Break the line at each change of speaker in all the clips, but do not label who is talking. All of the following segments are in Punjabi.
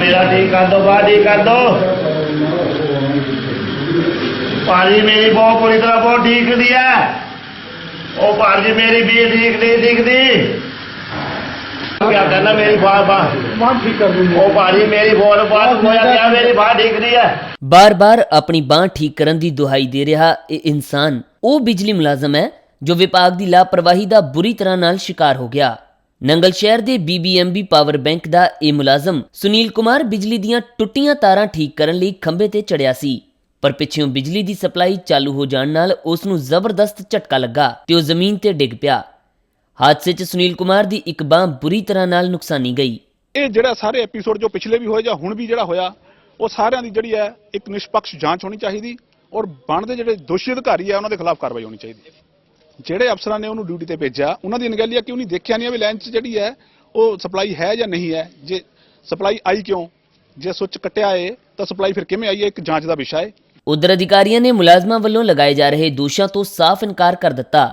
ਮੇਰਾ ਠੀਕ ਕਰ ਦੋ ਬਾਹਰ ਠੀਕ ਕਰ ਦੋ। ਭਾਜੀ ਮੇਰੀ ਬਹੁਤ ਪੂਰੀ ਤਰ੍ਹਾਂ ਬਹੁਤ ਠੀਕ ਦੀ ਹੈ ਉਹ ਭਾਜੀ ਮੇਰੀ ਵੀ ਠੀਕ ਨਹੀਂ ਦਿਖਦੀ। ਕਿਆ ਕਰਨਾ ਮੇਰੀ ਬਾਹ ਬਾਹ।
ਬਾਹਰ ਠੀਕ ਕਰ ਦੂੰਗੇ
ਉਹ ਭਾਜੀ ਮੇਰੀ ਬਹੁਤ ਬਾਤ ਹੋਇਆ ਗਿਆ ਮੇਰੀ ਬਾਹ ਦਿਖਦੀ ਹੈ
ਬਾਰ-ਬਾਰ ਆਪਣੀ ਬਾਂਹ ਠੀਕ ਕਰਨ ਦੀ ਦੁਹਾਈ ਦੇ ਰਿਹਾ ਇਹ ਇਨਸਾਨ। ਉਹ ਬਿਜਲੀ ਮੁਲਾਜ਼ਮ ਹੈ ਜੋ ਵਿਭਾਗ ਦੀ ਲਾਪਰਵਾਹੀ ਦਾ ਬੁਰੀ ਤਰ੍ਹਾਂ ਨਾਲ ਸ਼ਿਕਾਰ ਹੋ ਗਿਆ। ਨੰਗਲ ਸ਼ਹਿਰ ਦੇ BBMB ਪਾਵਰ ਬੈਂਕ ਦਾ ਇਹ ਮੁਲਾਜ਼ਮ ਸੁਨੀਲ ਕੁਮਾਰ ਬਿਜਲੀ ਦੀਆਂ ਟੁੱਟੀਆਂ ਤਾਰਾਂ ਠੀਕ ਕਰਨ ਲਈ ਖੰਭੇ ਤੇ ਚੜਿਆ ਸੀ। ਪਰ ਪਿੱਛੋਂ ਬਿਜਲੀ ਦੀ ਸਪਲਾਈ ਚਾਲੂ ਹੋ ਜਾਣ ਨਾਲ ਉਸ ਨੂੰ ਜ਼ਬਰਦਸਤ ਝਟਕਾ ਲੱਗਾ ਤੇ ਉਹ ਜ਼ਮੀਨ ਤੇ ਡਿੱਗ ਪਿਆ। ਹਾਦਸੇ 'ਚ ਸੁਨੀਲ ਕੁਮਾਰ ਦੀ ਇੱਕ ਬਾਂਹ ਬੁਰੀ ਤਰ੍ਹਾਂ ਨਾਲ ਨੁਕਸਾਨੀ ਗਈ।
ਇਹ ਜਿਹੜਾ ਸਾਰੇ ਐਪੀਸੋਡ ਜੋ ਪਿਛਲੇ ਵੀ ਹੋਏ ਜਾਂ ਹੁਣ ਵੀ ਜਿਹੜਾ ਹੋਇਆ, ਉਹ ਸਾਰਿਆਂ ਦੀ ਜਿਹੜੀ ਹੈ, ਇੱਕ ਨਿਸ਼ਪਕਸ਼ ਜਾਂਚ ਹੋਣੀ ਚਾਹੀਦੀ ਔਰ ਬਣਦੇ ਜਿਹੜੇ ਦੋਸ਼ੀ ਅਧਿਕਾਰੀ ਆ ਉਹਨਾਂ ਦੇ ਖਿਲਾਫ ਕਾਰਵਾਈ ਹੋਣੀ ਚਾਹੀਦੀ ਜਿਹੜੇ ਅਫਸਰਾਂ ਨੇ ਉਹਨੂੰ ਡਿਊਟੀ ਤੇ ਭੇਜਿਆ ਉਹਨਾਂ ਦੀ ਅਣਗਹਿਲੀ ਆ ਕਿ ਉਹਨੇ ਦੇਖਿਆ ਨਹੀਂ ਆ ਵੀ ਲਾਈਨ 'ਚ ਜਿਹੜੀ ਹੈ ਉਹ ਸਪਲਾਈ ਹੈ ਜਾਂ ਨਹੀਂ ਹੈ। ਜੇ ਸਪਲਾਈ ਆਈ ਕਿਉਂ? ਜੇ ਸੁੱਚ ਕੱਟਿਆ ਏ ਤਾਂ ਸਪਲਾਈ ਫਿਰ ਕਿਵੇਂ ਆਈ ਹੈ? ਇੱਕ ਜਾਂਚ ਦਾ ਵਿਸ਼ਾ ਹੈ
ਉਧਰ ਅਧਿਕਾਰੀਆਂ ਨੇ ਮੁਲਾਜ਼ਮਾਂ ਵੱਲੋਂ ਲਗਾਏ ਜਾ ਰਹੇ ਦੋਸ਼ਾਂ ਤੋਂ ਸਾਫ਼ ਇਨਕਾਰ ਕਰ ਦਿੱਤਾ।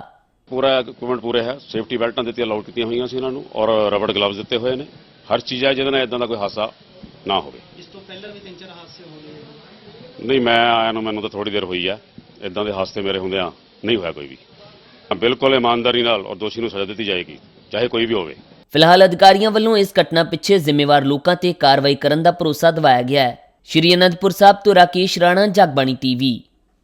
ਪੂਰਾ ਇਕਵਿਪਮੈਂਟ ਪੂਰੇ ਹੈ। ਸੇਫਟੀ ਬੈਲਟਾਂ ਦਿੱਤੀਆਂ ਅਲਾਉਡ ਕੀਤੀਆਂ ਹੋਈਆਂ ਸੀ ਇਹਨਾਂ ਨੂੰ ਔਰ ਰਬੜ ਗਲਵਜ਼ ਦਿੱਤੇ ਹੋਏ ਨੇ। ਹਰ ਚੀਜ਼ ਹੈ ਜਿਹਦੇ ਨਾਲ ਇਦਾਂ ਦਾ ਕੋਈ ਹਾਦਸਾ ਨਾ ਹੋਵੇ। ਇਸ ਤੋਂ ਪਹਿਲਾਂ ਵੀ ਤਿੰਨ ਚਾਰ ਹਾਦਸੇ ਹੋਏ ਨਹੀਂ ਮੈਂ ਆਇਆ ਨੂੰ ਮੈਨੂੰ ਤਾਂ ਥੋੜੀ ਦੇਰ ਹੋਈ ਆ। ਇਦਾਂ ਦੇ ਹਾਦਸੇ ਮੇਰੇ ਹੁੰਦਿਆਂ ਨਹੀਂ ਹੋਇਆ ਕੋਈ ਵੀ। ਬਿਲਕੁਲ ਇਮਾਨਦਾਰੀ ਨਾਲ ਔਰ ਦੋਸ਼ੀ ਨੂੰ ਸਜ਼ਾ ਦਿੱਤੀ ਜਾਏਗੀ, ਚਾਹੇ ਕੋਈ ਵੀ ਹੋਵੇ।
ਫਿਲਹਾਲ ਅਧਿਕਾਰੀਆਂ ਵੱਲੋਂ ਇਸ ਘਟਨਾ ਪਿੱਛੇ ਜ਼ਿੰਮੇਵਾਰ ਲੋਕਾਂ ਤੇ ਕਾਰਵਾਈ ਕਰਨ ਦਾ ਭਰੋਸਾ ਦਿਵਾਇਆ ਗਿਆ ਹੈ। ਸ਼੍ਰੀ ਅਨੰਦਪੁਰ ਸਾਹਿਬ ਤੋਂ ਰਾਕੇਸ਼ ਰਾਣਾ, ਜਗਬਾਣੀ ਟੀਵੀ।